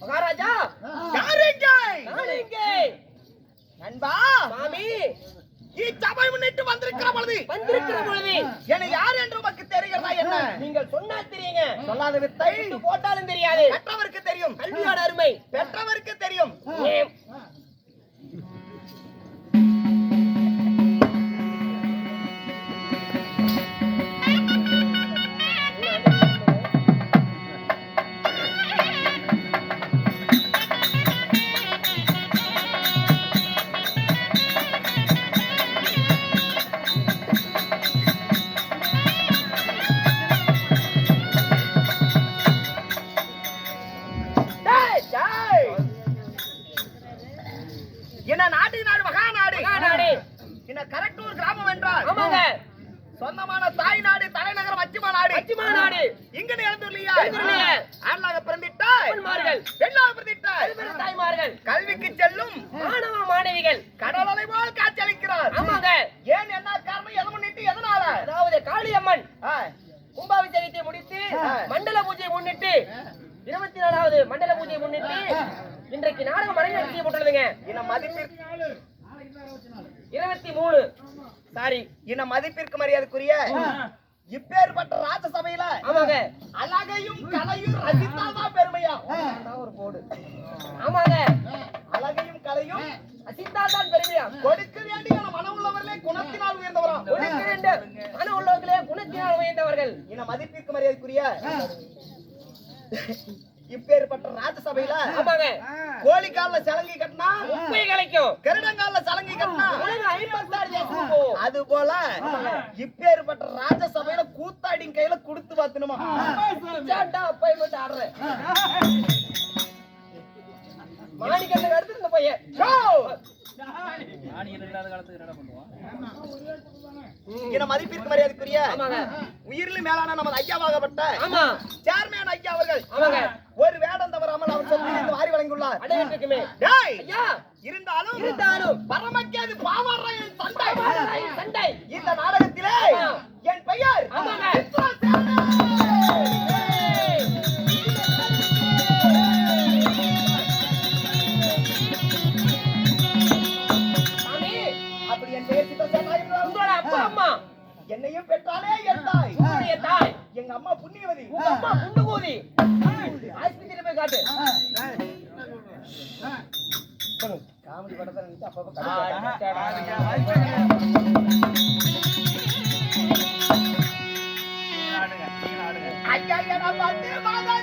மகாராஜா நண்பா சாமி இச்சபை முன்னிட்டு வந்திருக்கிற பொழுது வந்திருக்கிற பொழுது என்னை யார் என்று உமக்கு தெரிகிறதா என்ன நீங்கள் சொன்னா தெரியுங்க. சொல்லாத வித்தை போட்டாலும் தெரியாது பெற்றவருக்கு தெரியும். கல்வியோட அருமை. பெற்றவருக்கு தெரியும் என்ன நாட்டு நாடு மகா நாடு மகாநாடு. என்ன கரெக்டூர் கிராமம் என்றால் ஆமாங்க. சொந்தமான தாய் நாடு தலைநகரம் அச்சிமா நாடு. அச்சிமா நாடு. இங்க எழுந்துள்ளியே. ஆண்லாக பிறந்திட்டாய். பெண்ணாக பிறந்திட்டாய். தாய்மார்கள். கல்விக்கு செல்லும் மாணவ மாணவிகள். கடல் அலை போல் காட்சியளிக்கிறார். ஆமாங்க. ஏன் என்ன காரணம்? எதை முன்னிட்டு எதனால? அதாவது காளியம்மன். கும்பாபிஷேகத்தை முடித்து மண்டல பூஜையை முன்னிட்டு இருபத்தி நாலாவது மண்டல பூஜையை முன்னிட்டு இன்றைக்கு நாடகம் அரங்கேற்றம் செய்யப்பட்டுள்ளதுங்க இந்த மதிப்பிற்கு இருபத்தி மூணு. சாரி இந்த மதிப்பிற்கு மரியாதைக்குரிய இப்பேற்பட்ட ராஜசபையில ஆமாங்க. அழகையும் கலையும் ரசித்தால்தான் பெருமையா? ஒரு போடு. ஆமாங்க. அழகையும் கலையும் அசித்தால் தான் பெருமையா? கொடுக்க வேண்டிய மனம் உள்ளவர்களே குணத்தினால் உயர்ந்தவரா? உனக்கு ரெண்டு மன உள்ளவர்களே குணத்தினால் உயர்ந்தவர்கள். இந்த மதிப்பிற்கு மரியாதைக்குரிய இப்பேற்பட்ட ராஜசபையில ஆமாங்க. கோழி கால்ல சலங்கை கட்டினா உப்பை கலைக்கும். கருடங்கால்ல சலங்கை கட்டினா. அது போல இப்பேற்பட்ட ராஜசபையில கூத்தாடின் கையில குடுத்து பாத்தணுமா பிச்சாண்டா அப்பை மட்டும் ஆடுறேன். மாணிக்கத்தை எடுத்து இந்த பையன் இந்த மதிப்பிற்கு மரியாதைக்குரிய உயிரிலும் மேலான நமது ஐயாவாகப்பட்ட ஆமா. சேர்மேன் ஐயா அவர்கள். ஒரு வேடம் தவறாமல் அவர் சொத்து வாரி வழங்கியுள்ளார். இருந்தாலும் இருந்தாலும் பரமக்கேது தந்தை பாமரராயின் சண்டை. இந்த நாடகத்திலே. என் பெயர் என்னையும் பெற்றாலே என் தாய். உங்களுடைய தாய். எங்க அம்மா புண்ணியவதி. உங்க அம்மா குண்டு கூதி ஆஸ்பத்திரி போய் காட்டு. காமெடி படத்தை நினைச்சு அப்பப்ப ஐயா என்ன பார்த்து மாதா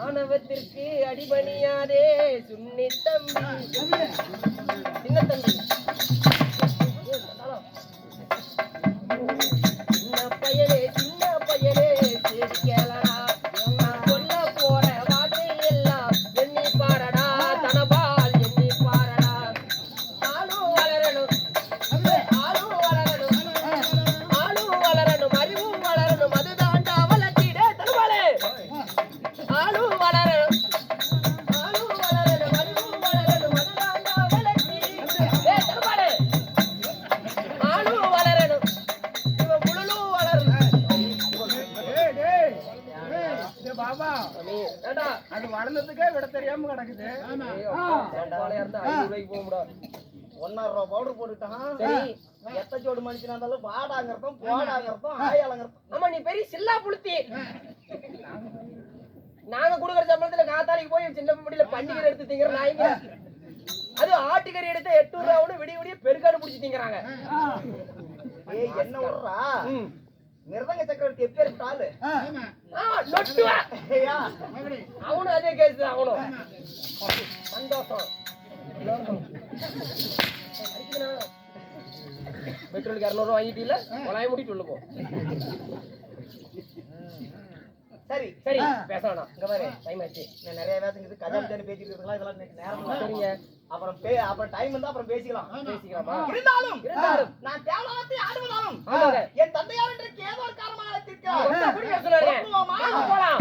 ஆணவத்திற்கு அடிபணியாதே சுன்னி தம்பி. சம்பாளையா இருந்தா ஐநூறு ரூபாய்க்கு போக முடியாது ரூபாய் பவுடர் போட்டுட்டான் சரி. எத்த ஜோடு மனுஷனா இருந்தாலும் வாடாங்கிறதும் போடாங்கிறதும் ஆயாளங்கிறதும். ஆமா நீ பெரிய சில்லா புளுத்தி. நாங்க குடுக்குற சம்பளத்துல காத்தாளிக்கு போய் சின்ன முடியல பண்டிகை எடுத்து திங்கிற நாய்ங்க அது ஆட்டுக்கறி எடுத்து எட்டு ரூபான்னு விடிய விடிய பெருக்காடு புடிச்சு திங்கறாங்க. ஏய் என்ன விடுறா மிருதங்க சக்கரவர்த்தி நொட்டுவா. ஏய்யா, அவனும் அதே கேஸ் தான் அவனும். சந்தோஷம். பெட்ரோலுக்கு இரநூறுவா வாங்கிட்டீங்களா கொலாய முடிட்டு உள்ள போ. சரி சரி பேச வேணாம். இங்க பாரு டைம் ஆச்சு. நான் நிறைய வேதங்க கஜாமத்தானு பேசிட்டு இருக்கலாம் இதெல்லாம் நேரம். சரிங்க. அப்புறம் பே அப்புறம் டைம் இருந்தா அப்புறம் பேசிக்கலாம். பேசிக்கலாமா? இருந்தாலும் இருந்தாலும். நான் தேவலாத்தை ஆடுவதாலும். என் தந்தையார் என்று ஏதோ ஒரு காரணமாக. வாங்க போலாம்.